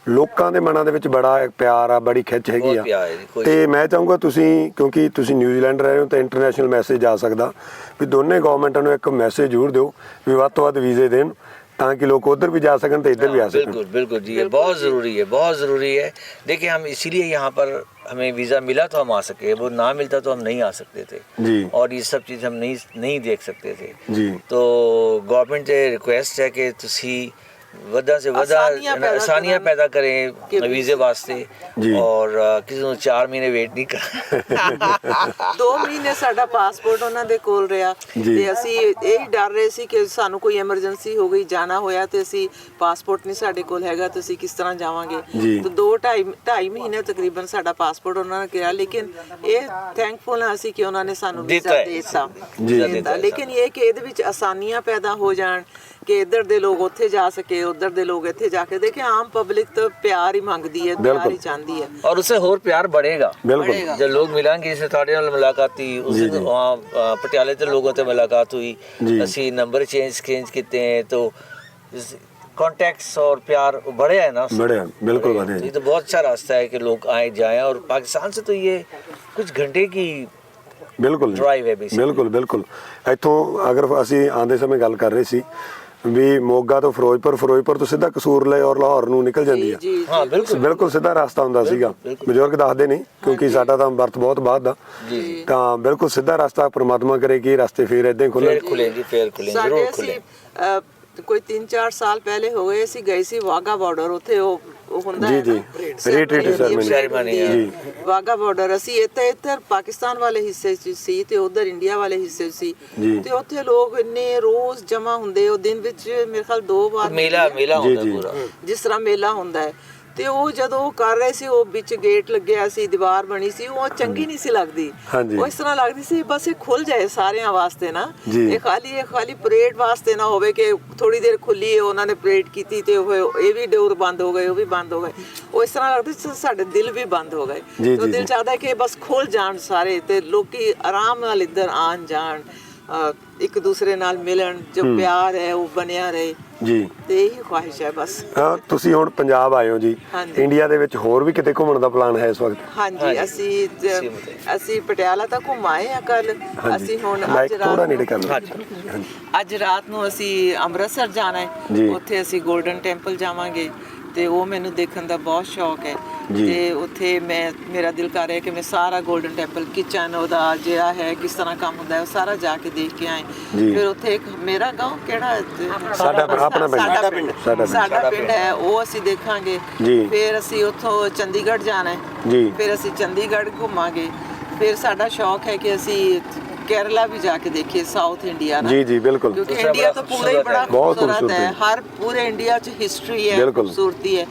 ਲੋਕਾਂ ਦੇ ਮਨਾਂ ਦੇ ਵਿੱਚ ਬੜਾ ਇੱਕ ਪਿਆਰ ਆ ਬੜੀ ਖਿੱਚ ਹੈਗੀ ਬਹੁਤ ਆ ਪਿਆਰ ਹੈ ਜੀ, ਕੋਈ- ਤੇ ਮੈਂ ਚਾਹੂੰਗਾ ਤੁਸੀਂ ਕਿਉਂਕਿ ਤੁਸੀਂ ਨਿਊਜ਼ੀਲੈਂਡ ਰਹੇ ਹੋ ਤਾਂ ਇੰਟਰਨੈਸ਼ਨਲ ਮੈਸੇਜ ਜਾ ਸਕਦਾ ਵੀ ਦੋਨੇ ਗਵਰਨਮੈਂਟਾਂ ਨੂੰ ਇੱਕ ਮੈਸੇਜ ਜ਼ਰੂਰ ਦਿਓ ਵੀ ਵੱਧ ਤੋਂ ਵੱਧ ਵੀਜ਼ੇ ਦੇਣ ਤਾਂ ਕਿ ਲੋਕ ਉਧਰ ਵੀ ਜਾ ਸਕਣ ਤੇ ਇੱਧਰ ਵੀ ਆ ਸਕਣ बिल्कुल बिल्कुल जी ये बहुत ज़रूरी है बहुत ज़रूरी है देखिए हम इसीलिए यहाँ पर हमें वीज़ा मिला तो हम आ सके वो ना मिलता तो हम नहीं आ सकते थे जी। और ये सब चीज़ हम नहीं नहीं देख सकते थे ਜੀ तो गवर्नमेंट से रिक्वेस्ट है कि ਤੁਸੀਂ ਵੱਧਾ ਸੇ ਵੱਧਾ ਆਸਾਨੀਆਂ ਪੈਦਾ ਕਰੇ ਵੀਜ਼ੇ ਵਾਸਤੇ ਜੀ। ਔਰ ਕਿਸੇ ਨੂੰ 4 ਮਹੀਨੇ ਵੇਟ ਨਹੀਂ ਕਰਨਾ *laughs* ਦੋ ਮਹੀਨੇ ਸਾਡਾ ਪਾਸਪੋਰਟ ਉਹਨਾਂ ਦੇ ਕੋਲ ਰਿਹਾ। ਤੇ ਅਸੀਂ ਇਹ ਹੀ ਡਰ ਰਹੇ ਸੀ ਕਿ ਸਾਨੂੰ ਕੋਈ ਐਮਰਜੈਂਸੀ ਹੋ ਗਈ ਜਾਣਾ ਹੋਇਆ ਤੇ ਅਸੀਂ ਪਾਸਪੋਰਟ ਨਹੀਂ ਸਾਡੇ ਕੋਲ ਹੈਗਾ ਤੇ ਅਸੀਂ ਕਿਸ ਤਰ੍ਹਾਂ ਜਾਵਾਂਗੇ। ਤੇ ਦੋ ਢਾਈ ਢਾਈ ਮਹੀਨੇ ਤਕਰੀਬਨ ਸਾਡਾ ਪਾਸਪੋਰਟ ਉਹਨਾਂ ਨੇ ਕਿਹਾ ਲੇਕਿਨ ਇਹ ਥੈਂਕਫੁਲ ਹਾਂ ਅਸੀਂ ਕਿ ਉਹਨਾਂ ਨੇ ਸਾਨੂੰ ਵੀਜ਼ਾ। ਦੇ ਦਿੱਤਾ ਲੇਕਿਨ ਇਹ ਕਿ ਇਹਦੇ ਵਿੱਚ ਆਸਾਨੀਆਂ ਪੈਦਾ ਹੋ ਜਾਣ ਕਿ ਇੱਧਰ ਦੇ ਲੋਕ ਉੱਥੇ ਜਾ ਸਕੇ ਉੱਧਰ ਦੇ ਲੋਕ ਇੱਥੇ ਜਾ ਕੇ ਦੇਖੇ ਆਮ ਪਬਲਿਕ ਤਾਂ ਪਿਆਰ ਹੀ ਮੰਗਦੀ ਹੈ ਪਿਆਰ ਬਿਲਕੁਲ। ਹੀ ਚਾਹੁੰਦੀ ਹੈ और उससे और प्यार बढ़ेगा ਬਿਲਕੁਲ जब लोग मिलेंगे जैसे ਤੁਹਾਡੇ ਨਾਲ ਮੁਲਾਕਾਤ हुई उस जी, दिन जी। वहाँ अ, पटियाले से लोगों से मुलाकात हुई जी। ਅਸੀਂ नंबर चेंज चेंज किए हैं तो कॉन्टेक्ट्स और प्यार बढ़े है ना उससे। बढ़े, बिल्कुल बढ़े। बढ़े हैं। ये तो बहुत अच्छा रास्ता है कि लोग आए जाएं और पाकिस्तान से तो ये कुछ घंटे की ਬਿਲਕੁਲ ਜੀ। Drive ਹੈ basically। ਬਿਲਕੁਲ ਬਿਲਕੁਲ ਇੱਥੋਂ ਅਗਰ ਅਸੀਂ ਆਂਦੇ ਸਮੇਂ ਗੱਲ ਕਰ ਰਹੇ ਸੀ ਵੀ ਮੋਗਾ ਤੋਂ ਫਿਰੋਜ਼ਪੁਰ ਫਿਰੋਜ਼ਪੁਰ ਤੋਂ ਸਿੱਧਾ ਕਸੂਰਲੇ ਔਰ ਲਾਹੌਰ ਨੂੰ ਨਿਕਲ ਜਾਂਦੀ ਆ। ਬਿਲਕੁਲ। ਸਿੱਧਾ ਰਸਤਾ ਹੁੰਦਾ ਸੀਗਾ। ਬਜ਼ੁਰਗ ਦੱਸਦੇ ਨੇ ਕਿਉਂਕਿ ਸਾਡਾ ਤਾਂ ਵਰਤ ਬਹੁਤ ਬਾਅਦ ਦਾ। ਤਾਂ ਬਿਲਕੁਲ ਸਿੱਧਾ ਰਸਤਾ ਪ੍ਰਮਾਤਮਾ ਕਰੇ ਕਿ ਇਹ ਰਸਤੇ ਫੇਰ ਇਦਾਂ ਹੀ ਫੇਰ ਖੁੱਲੇਗੀ ਫੇਰ ਖੁੱਲੇਗੀ ਜ਼ਰੂਰ ਖੁੱਲੇ ਕੋਈ 3-4 ਸਾਲ ਪਹਿਲੇ ਹੋ ਗਏ ਸੀ ਗਏ ਸੀ ਵਾਗਾ ਬਾਰਡਰ ਉੱਥੇ ਉਹ ਉਹ ਹੁੰਦਾ ਜੀ ਜੀ। ਰੇਟਡ ਸੈਰੇਮਨੀ ਜੀ। ਵਾਗਾ ਬਾਰਡਰ ਅਸੀਂ ਇੱਥੇ ਇੱਧਰ ਪਾਕਿਸਤਾਨ ਵਾਲੇ ਹਿੱਸੇ 'ਚ ਸੀ ਤੇ ਉਧਰ ਇੰਡੀਆ ਵਾਲੇ ਹਿੱਸੇ 'ਚ ਸੀ। ਤੇ ਉੱਥੇ ਲੋਕ ਇੰਨੇ ਰੋਜ਼ ਜਮਾ ਹੁੰਦੇ ਉਹ ਦਿਨ ਵਿੱਚ ਮੇਰੇ ਖਾਲ ਦੋ ਵਾਰ ਮੇਲਾ ਮੇਲਾ ਹੁੰਦਾ ਪੂਰਾ। ਜਿਸ ਤਰ੍ਹਾਂ ਮੇਲਾ ਹੁੰਦਾ ਹੈ। ਤੇ ਉਹ ਜਦੋਂ ਉਹ ਕਰ ਰਹੇ ਸੀ ਉਹ ਵਿੱਚ ਗੇਟ ਲੱਗਿਆ ਸੀ ਦੀਵਾਰ ਬਣੀ ਸੀ ਉਹ ਚੰਗੀ ਨਹੀਂ ਸੀ ਲੱਗਦੀ। ਉਹ ਇਸ ਤਰ੍ਹਾਂ ਲੱਗਦੀ ਸੀ ਬਸ ਇਹ ਖੁੱਲ ਜਾਏ ਸਾਰਿਆਂ ਵਾਸਤੇ ਨਾ। ਇਹ ਖਾਲੀ ਇਹ ਖਾਲੀ ਪਰੇਡ ਵਾਸਤੇ ਨਾ ਹੋਵੇ ਕਿ ਥੋੜੀ ਦੇਰ ਖੁੱਲੀ ਹੈ ਉਹਨਾਂ ਨੇ ਪਰੇਡ ਕੀਤੀ ਤੇ ਉਹ ਇਹ ਵੀ ਡੋਰ ਬੰਦ ਹੋ ਗਏ ਉਹ ਵੀ ਬੰਦ ਹੋ ਗਏ ਉਹ ਇਸ ਤਰ੍ਹਾਂ ਲੱਗਦਾ ਸੀ ਸਾਡੇ ਦਿਲ ਵੀ ਬੰਦ ਹੋ ਗਏ ਤੇ ਦਿਲ। ਚਾਹਦਾ ਕਿ ਬਸ ਖੁੱਲ ਜਾਣ ਸਾਰੇ ਤੇ ਲੋਕੀ ਆਰਾਮ ਨਾਲ ਇੱਧਰ ਆਣ ਜਾਣ ਇੱਕ ਦੂਸਰੇ ਨਾਲ ਮਿਲਣ ਜੋ ਪਿਆਰ ਹੈ ਉਹ ਬਣਿਆ ਰਹੇ। ਜੀ। ਤੇ ਇਹੀ ਖੁਆਇਸ਼ ਹੈ ਬਸ। ਹਾਂ ਤੁਸੀਂ ਹੁਣ ਪੰਜਾਬ ਆਏ ਹੋ ਜੀ। ਇੰਡੀਆ ਦੇ ਵਿੱਚ ਹੋਰ ਵੀ ਕਿਤੇ ਘੁੰਮਣ ਦਾ ਪਲਾਨ ਹੈ ਇਸ ਵਕਤ? ਹਾਂਜੀ ਅਸੀਂ ਅਸੀਂ ਪਟਿਆਲਾ ਤੱਕ ਘੁੰਮ ਆਏ ਆ ਕੱਲ ਅਸੀਂ ਹੁਣ ਅੱਜ ਥੋੜਾ ਰਾਤ ਨੇੜੇ ਨੂੰ ਕਰ ਲਓ। ਅੱਜ ਰਾਤ ਨੂੰ ਅਸੀਂ ਅੰਮ੍ਰਿਤਸਰ ਜਾਣਾ। ਹੈ। ਉੱਥੇ ਅਸੀਂ 골ਡਨ ਟੈਂਪਲ ਜਾਵਾਂਗੇ। ਤੇ ਉਹ ਮੈਨੂੰ ਦੇਖਣ ਦਾ ਬਹੁਤ ਸ਼ੌਕ ਹੈ। ਤੇ ਉੱਥੇ ਮੈਂ ਮੇਰਾ ਦਿਲ ਕਰ ਰਿਹਾ ਕਿ ਮੈਂ ਸਾਰਾ 골ਡਨ ਟੈਂਪਲ ਕਿਚਨ ਉਹਦਾ ਜਿਹੜਾ ਹੈ ਕਿਸ ਤਰ੍ਹਾਂ ਕੰਮ ਹੁੰਦਾ ਹੈ ਉਹ ਸਾਰਾ ਜਾ ਕੇ ਦੇਖ ਕੇ ਆਏ। ਫਿਰ ਉੱਥੇ ਇੱਕ ਮੇਰਾ ਗਾਂव ਕਿਹੜਾ? ਸਾਡਾ ਆਪਣਾ ਪਿੰਡ। ਸਾਡਾ ਪਿੰਡ ਸਾਡਾ ਪਿੰਡ। ਹੈ ਉਹ ਅਸੀਂ ਦੇਖਾਂਗੇ। ਫਿਰ ਅਸੀਂ ਉੱਥੋਂ ਚੰਡੀਗੜ੍ਹ ਜਾਣਾ ਹੈ ਫਿਰ ਅਸੀਂ ਚੰਡੀਗੜ੍ਹ ਘੁੰਮਾਂਗੇ ਫਿਰ ਸਾਡਾ ਸ਼ੌਕ ਹੈ ਕਿ ਅਸੀਂ ਕੇਰਲਾ ਵੀ ਜਾ ਕੇ ਦੇਖੀਏ ਸਾਊਥ ਇੰਡੀਆ ਨਾ ਜੀ ਜੀ ਬਿਲਕੁਲ। ਕਿਉਂਕਿ ਦੂਸਰਾ ਇੰਡੀਆ ਬੜਾ ਤਾਂ ਪੂਰਾ ਹੀ ਖੂਬਸੂਰਤ ਬੜਾ ਹੈ। ਬਹੁਤ ਹੈ। ਹੈ। ਹਰ ਪੂਰੇ ਇੰਡੀਆ 'ਚ ਹਿਸਟਰੀ ਹੈ ਬਿਲਕੁਲ। ਖੂਬਸੂਰਤੀ ਹੈ।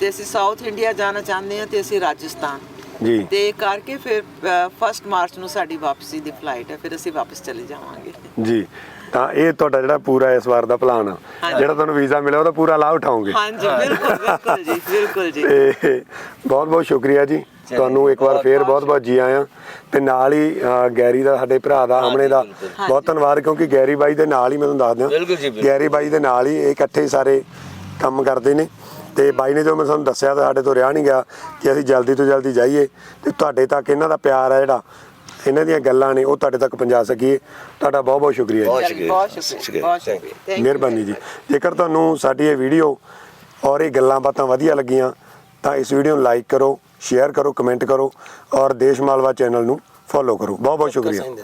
ਤੇ ਅਸੀਂ ਸਾਊਥ ਇੰਡੀਆ ਜਾਣਾ ਚਾਹੁੰਦੇ ਹਾਂ ਤੇ ਅਸੀਂ ਰਾਜਸਥਾਨ। ਜੀ। ਤੇ ਕਰਕੇ ਫਿਰ 1 ਮਾਰਚ ਨੂੰ ਸਾਡੀ ਵਾਪਸੀ ਦੀ ਫਲਾਈਟ ਹੈ। ਫਿਰ ਅਸੀਂ ਵਾਪਸ ਚਲੇ ਜਾਵਾਂਗੇ। ਜੀ। ਤਾਂ ਇਹ ਤੁਹਾਡਾ ਜਿਹੜਾ ਪੂਰਾ ਇਸ ਵਾਰ ਦਾ ਪਲਾਨ ਆ ਜਿਹੜਾ ਤੁਹਾਨੂੰ ਵੀਜ਼ਾ ਮਿਲਿਆ ਉਹਦਾ ਪੂਰਾ ਲਾਭ ਉਠਾਓਗੇ। ਹਾਂਜੀ ਬਿਲਕੁਲ ਬਿਲਕੁਲ ਜੀ ਬਿਲਕੁਲ ਜੀ। ਤੇ ਬਹੁਤ ਬਹੁਤ ਸ਼ੁਕਰੀਆ ਜੀ। ਤੁਹਾਨੂੰ ਇੱਕ ਵਾਰ ਫੇਰ ਬਹੁਤ ਬਹੁਤ ਜੀ ਆਇਆਂ ਤੇ ਨਾਲ ਹੀ ਅ, ਗੈਰੀ ਦਾ ਸਾਡੇ ਭਰਾ ਦਾ ਆਮਣੇ ਦਾ। ਬਹੁਤ ਧੰਨਵਾਦ ਕਿਉਂਕਿ ਗੈਰੀ ਬਾਈ ਦੇ ਨਾਲ ਹੀ ਮੈਂ ਤੁਹਾਨੂੰ ਦੱਸ ਬਿਲਕੁਲ ਜੀ, ਬਿਲਕੁਲ। ਗੈਰੀ ਬਾਈ ਦੇ ਨਾਲ ਹੀ ਇਹ ਇਕੱਠੇ ਹੀ ਸਾਰੇ ਕੰਮ ਕਰਦੇ ਨੇ। ਤੇ ਬਾਈ ਨੇ ਜੋ ਮੈਂ ਤੁਹਾਨੂੰ ਦੱਸਿਆ ਤਾਂ ਸਾਡੇ ਤੋਂ ਰਿਹਾ ਨਹੀਂ ਗਿਆ ਕਿ ਅਸੀਂ ਜਲਦੀ ਤੋਂ ਜਲਦੀ ਜਾਈਏ। ਤੇ ਤੁਹਾਡੇ ਤੱਕ ਇਹਨਾਂ ਦਾ ਪਿਆਰ ਹੈ ਜਿਹੜਾ ਇਹਨਾਂ ਦੀਆਂ ਗੱਲਾਂ ਨੇ ਉਹ ਤੁਹਾਡੇ ਤੱਕ ਪਹੁੰਚਾ ਸਕੀਏ। ਤੁਹਾਡਾ ਬਹੁਤ ਬਹੁਤ ਸ਼ੁਕਰੀਆ ਜੀ। ਬਹੁਤ ਸ਼ੁਕਰੀਆ ਬਹੁਤ ਸ਼ੁਕਰੀਆ Thank you. ਮਿਹਰਬਾਨੀ ਜੀ। ਜੇਕਰ ਤੁਹਾਨੂੰ ਸਾਡੀ ਇਹ ਵੀਡੀਓ ਔਰ ਇਹ ਗੱਲਾਂ ਬਾਤਾਂ ਵਧੀਆ ਲੱਗੀਆਂ ਤਾਂ ਇਸ ਵੀਡੀਓ ਨੂੰ ਲਾਈਕ ਕਰੋ ਸ਼ੇਅਰ ਕਰੋ ਕਮੈਂਟ ਕਰੋ ਔਰ ਦੇਸ਼ ਮਾਲਵਾ ਚੈਨਲ ਨੂੰ ਫੋਲੋ ਕਰੋ। ਬਹੁਤ ਬਹੁਤ ਸ਼ੁਕਰੀਆ। ਸਾਈਨ ਦੇ